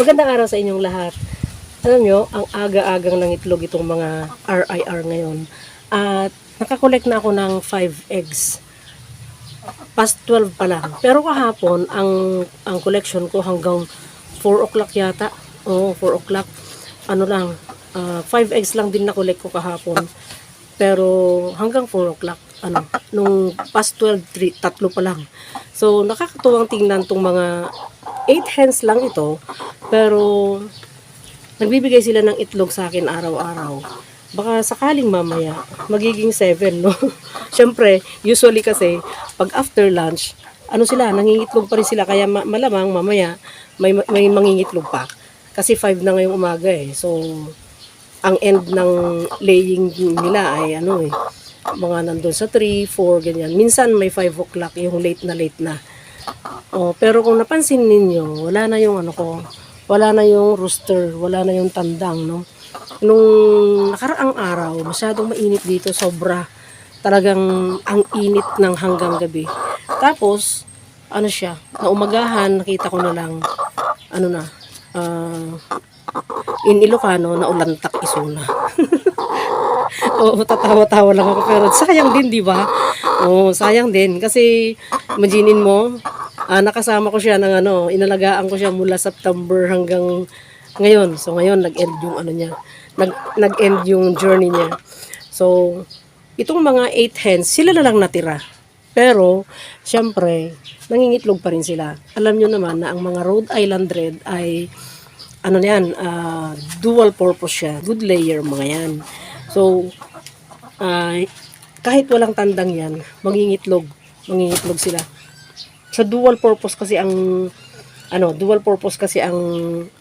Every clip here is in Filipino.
Magandang araw sa inyong lahat. Alam nyo, ang aga-agang ng itlog itong mga RIR ngayon. At nakakolect na ako ng 5 eggs. Past 12 pa lang. Pero kahapon, ang, ang collection ko hanggang 4 o'clock yata. Oo, 4 o'clock. Ano lang, 5 eggs lang din na-collect ko kahapon. Pero hanggang 4 o'clock, ano, nung past 12, three, tatlo pa lang. So, nakakatuwang tingnan tong mga 8 hens lang ito. Pero, nagbibigay sila ng itlog sa akin araw-araw. Baka sakaling mamaya, magiging 7, no? Siyempre, usually kasi, pag after lunch, ano sila, nangingitlog pa rin sila. Kaya ma- malamang mamaya, may, may mangingitlog pa. Kasi 5 na ngayong umaga eh. So, ang end ng laying nila ay ano eh, mga nandun sa 3, 4, ganyan. Minsan may 5 o'clock, yung late na late na. Oh, pero kung napansin ninyo, wala na yung ano ko, wala na yung rooster, wala na yung tandang, no? Nung nakaraang araw, masyadong mainit dito, sobra. Talagang ang init ng hanggang gabi. Tapos, ano siya, na umagahan, nakita ko na lang, ano na, ah, in Ilocano, na ulantak isuna. Oo, tatawa-tawa lang ako. Pero sayang din, di ba? Oo, sayang din. Kasi, imaginin mo, ah, nakasama ko siya ng ano, inalagaan ko siya mula September hanggang ngayon. So, ngayon, nag-end yung ano niya. Nag, nag-end yung journey niya. So, itong mga 8 hens, sila na lang natira. Pero, syempre, nangingitlog pa rin sila. Alam nyo naman na ang mga Rhode Island Red ay, ano na yan, ah, dual purpose siya. Good layer mga yan. So, ah, kahit walang tandang yan, mangingitlog. Mangingitlog sila. Sa dual purpose kasi ang ano, dual purpose kasi ang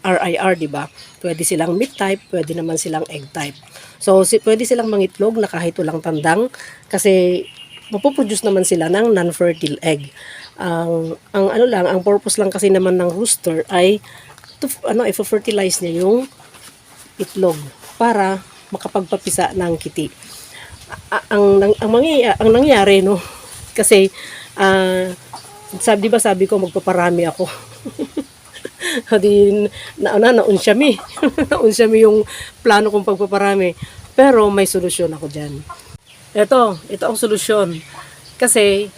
RIR, di ba? Pwede silang meat type, pwede naman silang egg type. So, si, pwede silang mangitlog na kahit walang tandang kasi mapoproduce naman sila ng non-fertile egg. Ang ang ano lang, ang purpose lang kasi naman ng rooster ay to, ano, i-fertilize niya yung itlog para makapagpapisa ng kiti. Ang ang ang, mangyaya, ang nangyari no kasi ah sabi di ba sabi ko magpaparami ako. Di na na naunsya mi. naunsya mi yung plano kong pagpaparami. Pero may solusyon ako diyan. Ito, ito ang solusyon. Kasi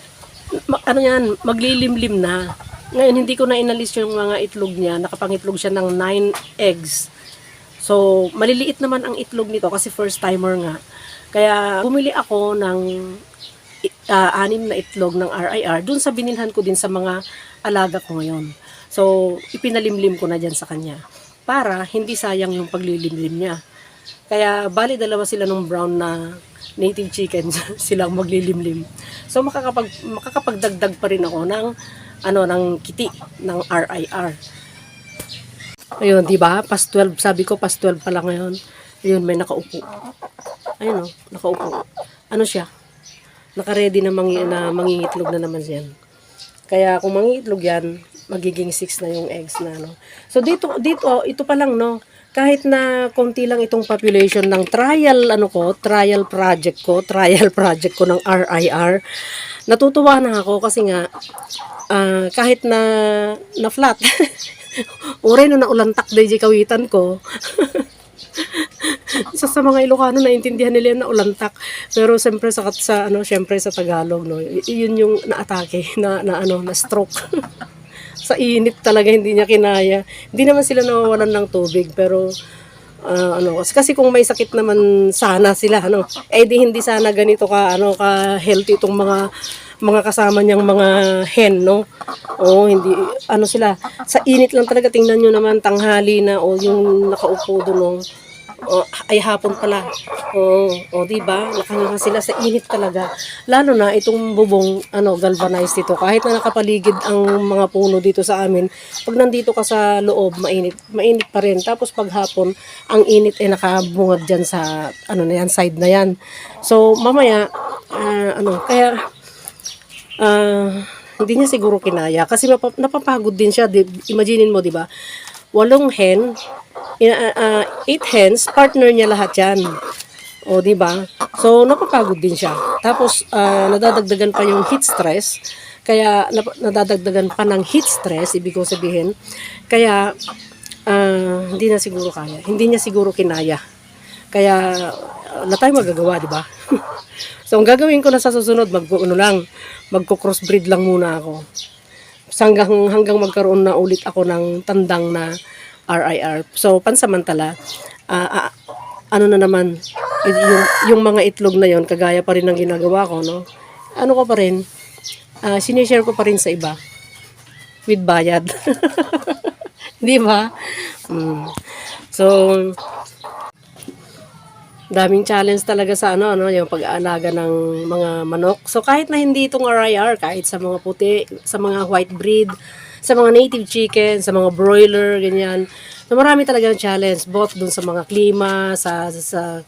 ano yan, maglilimlim na. Ngayon hindi ko na inalis yung mga itlog niya. Nakapangitlog siya ng 9 eggs. So, maliliit naman ang itlog nito kasi first timer nga. Kaya bumili ako ng ah, anim na itlog ng RIR dun sa binilhan ko din sa mga alaga ko ngayon. So, ipinalimlim ko na dyan sa kanya para hindi sayang yung paglilimlim niya. Kaya bali dalawa sila ng brown na native chicken silang maglilimlim. So makakapag makakapagdagdag pa rin ako ng ano ng kiti ng RIR. Ayun, di ba? Past 12, sabi ko past 12 pa lang ngayon. Ayun, may nakaupo. Ayun oh, nakaupo. Ano siya? Naka-ready na, mangi, na mangingitlog na naman yan. Kaya kung mangingitlog yan, magiging 6 na yung eggs na no. So dito dito ito pa lang no. Kahit na konti lang itong population ng trial ano ko, trial project ko, trial project ko ng RIR. Natutuwa na ako kasi nga ah, kahit na na flat. Ure no naulantak DJ kawitan ko. Isa sa mga Ilocano naintindihan nila na ulantak. Pero siyempre sa sa ano, siyempre sa Tagalog no, yun yung naatake na, na ano, na stroke. sa init talaga hindi niya kinaya. Hindi naman sila nawawalan ng tubig pero ah, ano kasi- kung may sakit naman sana sila ano eh di hindi sana ganito ka ano ka healthy itong mga mga kasama niyang mga hen no oh hindi ano sila sa init lang talaga tingnan niyo naman tanghali na o yung nakaupo doon no? O, ay hapon pala. Oo, o di ba? Nakanganga sila sa init talaga. Lalo na itong bubong ano galvanized dito. Kahit na nakapaligid ang mga puno dito sa amin, pag nandito ka sa loob, mainit, mainit pa rin. Tapos pag hapon, ang init ay nakabungad diyan sa ano na yan, side na yan. So mamaya ah, ano, kaya ah, hindi niya siguro kinaya kasi napapagod din siya. Di, imaginein mo, di ba? Walong hen, ina- ah, eight hens, partner niya lahat yan. O, di ba? So, napapagod din siya. Tapos, ah, nadadagdagan pa yung heat stress. Kaya, nadadagdagan pa ng heat stress, ibig ko sabihin. Kaya, ah, hindi na siguro kaya. Hindi niya siguro kinaya. Kaya, wala tayong magagawa, di ba? so, ang gagawin ko na sa susunod, mag, ano lang, magko-crossbreed lang muna ako. Hanggang, hanggang magkaroon na ulit ako ng tandang na RIR. So, pansamantala, ah, ah, ano na naman, yung, yung mga itlog na yon kagaya pa rin ng ginagawa ko, no? Ano ko pa rin, ah, sinishare ko pa rin sa iba with bayad. Di ba? Mm. So, daming challenge talaga sa ano, ano, yung pag-aalaga ng mga manok. So, kahit na hindi itong RIR, kahit sa mga puti, sa mga white breed, sa mga native chicken, sa mga broiler, ganyan. So, marami talagang challenge, both dun sa mga klima, sa, sa,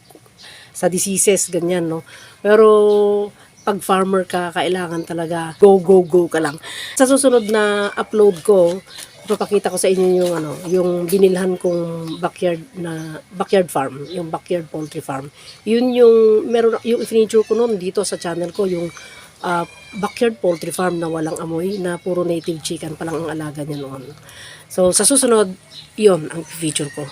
sa diseases, ganyan, no. Pero, pag farmer ka, kailangan talaga go, go, go ka lang. Sa susunod na upload ko, papakita ko sa inyo yung ano, yung binilhan kong backyard na backyard farm, yung backyard poultry farm. Yun yung meron yung furniture ko noon dito sa channel ko yung ah, backyard poultry farm na walang amoy na puro native chicken pa lang ang alaga niya noon. So sa susunod, yun ang feature ko.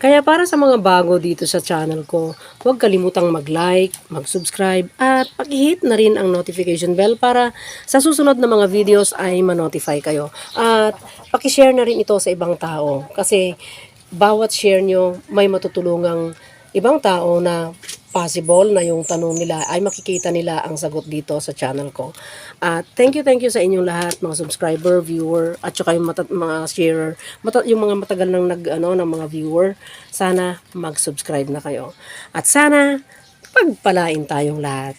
Kaya para sa mga bago dito sa channel ko, huwag kalimutang mag-like, mag-subscribe, at pag-hit na rin ang notification bell para sa susunod na mga videos ay ma-notify kayo. At paki-share na rin ito sa ibang tao kasi bawat share nyo may matutulungang ibang tao na possible na yung tanong nila ay makikita nila ang sagot dito sa channel ko. At thank you, thank you sa inyong lahat, mga subscriber, viewer, at saka yung mata- mga sharer, mata- yung mga matagal nang nag, ano, ng mga viewer. Sana mag-subscribe na kayo. At sana pagpalain tayong lahat.